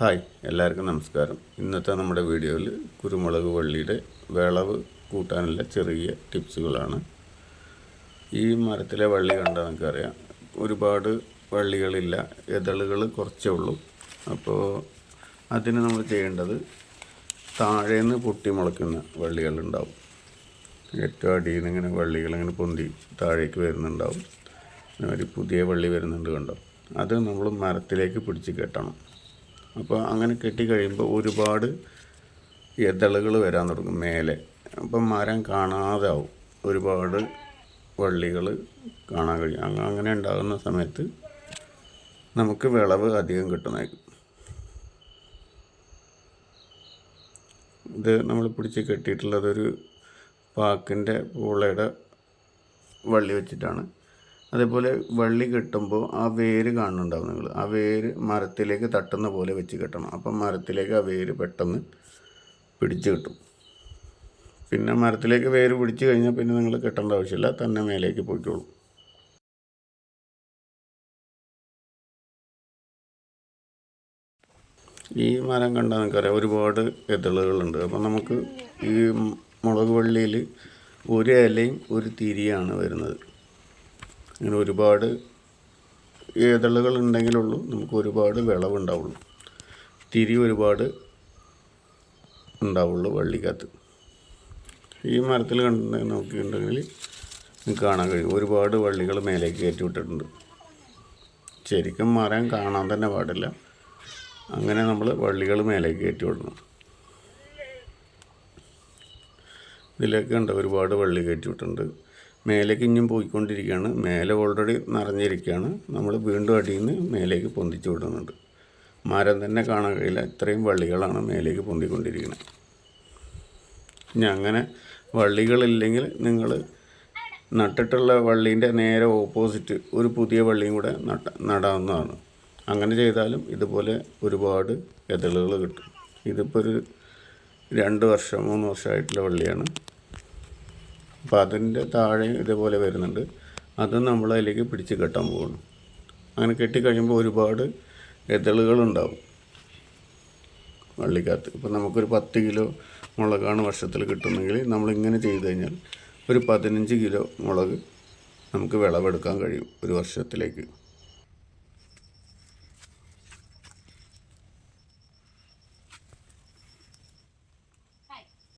Hi എല്ലാവർക്കും നമസ്കാരം. ഇന്നത്തെ നമ്മുടെ വീഡിയോയിൽ കുരുമുളക് വള്ളിയുടെ വിളവ് കൂട്ടാനുള്ള ചെറിയ ടിപ്സുകളാണ്. ഈ മരത്തിലെ വള്ളി കണ്ടാൽ നമുക്കറിയാം ഒരുപാട് വള്ളികളില്ല ഇതളുകൾ കുറച്ചേ ഉള്ളൂ. അപ്പോൾ അതിന് നമ്മൾ ചെയ്യേണ്ടത് താഴേന്ന് പൊട്ടി മുളയ്ക്കുന്ന വള്ളികളുണ്ടാവും. ഏറ്റവും അടിയിൽ നിന്ന് ഇങ്ങനെ വള്ളികൾ ഇങ്ങനെ പൊന്തി താഴേക്ക് വരുന്നുണ്ടാവും. ഒരു പുതിയ വള്ളി വരുന്നുണ്ട് കണ്ടോ? അത് നമ്മൾ മരത്തിലേക്ക് പിടിച്ച് കെട്ടണം. അപ്പോൾ അങ്ങനെ കെട്ടിക്കഴിയുമ്പോൾ ഒരുപാട് എതളുകൾ വരാൻ തുടങ്ങും മേലെ. അപ്പം മരം കാണാതെ ആവും ഒരുപാട് വള്ളികൾ കാണാൻ കഴിയും. അങ്ങനെ ഉണ്ടാകുന്ന സമയത്ത് നമുക്ക് വിളവ് അധികം കിട്ടുന്നതായിരിക്കും. ഇത് നമ്മൾ പിടിച്ച് കെട്ടിയിട്ടുള്ളതൊരു പാക്കിന്റെ പൂളയുടെ വള്ളി വെച്ചിട്ടാണ്. അതേപോലെ വള്ളി കെട്ടുമ്പോൾ ആ വേര് കാണുന്നുണ്ടാവും നിങ്ങൾ ആ വേര് മരത്തിലേക്ക് തട്ടുന്ന പോലെ വെച്ച് കെട്ടണം. അപ്പം മരത്തിലേക്ക് ആ വേര് പെട്ടെന്ന് പിടിച്ച് കിട്ടും. പിന്നെ മരത്തിലേക്ക് വേര് പിടിച്ചു കഴിഞ്ഞാൽ പിന്നെ നിങ്ങൾ കെട്ടേണ്ട ആവശ്യമില്ല. തന്നെ മേലേക്ക് പോയിക്കോളും. ഈ മരം കണ്ടാൽ നിങ്ങൾക്കറിയാം ഒരുപാട് ഇതളുകളുണ്ട്. അപ്പം നമുക്ക് ഈ മുളക് വള്ളിയിൽ ഒരു ഇലയും ഒരു തിരിയാണ് വരുന്നത്. അങ്ങനെ ഒരുപാട് ഏതളുകൾ ഉണ്ടെങ്കിലുള്ളൂ നമുക്ക് ഒരുപാട് വിളവുണ്ടാവുള്ളൂ. തിരി ഒരുപാട് ഉണ്ടാവുള്ളൂ വള്ളിക്കകത്ത്. ഈ മരത്തിൽ കണ്ട നോക്കിയിട്ടുണ്ടെങ്കിൽ നിങ്ങൾക്ക് കാണാൻ കഴിയും. ഒരുപാട് വള്ളികൾ മേലേക്ക് കയറ്റി വിട്ടിട്ടുണ്ട്. ശരിക്കും മരം കാണാൻ തന്നെ പാടില്ല. അങ്ങനെ നമ്മൾ വള്ളികൾ മേലേക്ക് കയറ്റി വിടണം. ഇതിലേക്ക് ഉണ്ട് ഒരുപാട് വള്ളി കയറ്റി വിട്ടിട്ടുണ്ട്. മേലേക്ക് ഇനിയും പോയിക്കൊണ്ടിരിക്കുകയാണ്. മേലെ ഓൾറെഡി നിറഞ്ഞിരിക്കുകയാണ്. നമ്മൾ വീണ്ടും അടിയിൽ നിന്ന് മേലേക്ക് പൊന്തിച്ചു വിടുന്നുണ്ട്. മരം തന്നെ കാണാൻ കഴിയില്ല. ഇത്രയും വള്ളികളാണ് മേലേക്ക് പൊന്തിക്കൊണ്ടിരിക്കുന്നത്. ഇനി അങ്ങനെ വള്ളികളില്ലെങ്കിൽ നിങ്ങൾ നട്ടിട്ടുള്ള വള്ളീന്റെ നേരെ ഓപ്പോസിറ്റ് ഒരു പുതിയ വള്ളിയും കൂടെ നട്ട നടാവുന്നതാണ്. അങ്ങനെ ചെയ്താലും ഇതുപോലെ ഒരുപാട് എതളുകൾ കിട്ടും. ഇതിപ്പോൾ ഒരു രണ്ട് വർഷം മൂന്ന് വർഷമായിട്ടുള്ള വള്ളിയാണ്. അപ്പോൾ അതിന്റെ താഴെ ഇതേപോലെ വരുന്നുണ്ട്. അത് നമ്മൾ അതിലേക്ക് പിടിച്ച് കെട്ടാൻ പോകണം അങ്ങനെ കെട്ടിക്കഴിയുമ്പോൾ ഒരുപാട് എതളുകളുണ്ടാവും വള്ളിക്കകത്ത്. ഇപ്പം നമുക്കൊരു പത്ത് കിലോ മുളകാണ് വർഷത്തിൽ കിട്ടുന്നെങ്കിൽ നമ്മളിങ്ങനെ ചെയ്തു കഴിഞ്ഞാൽ ഒരു പതിനഞ്ച് കിലോ മുളക് നമുക്ക് വിളവെടുക്കാൻ കഴിയും ഒരു വർഷത്തിലേക്ക്.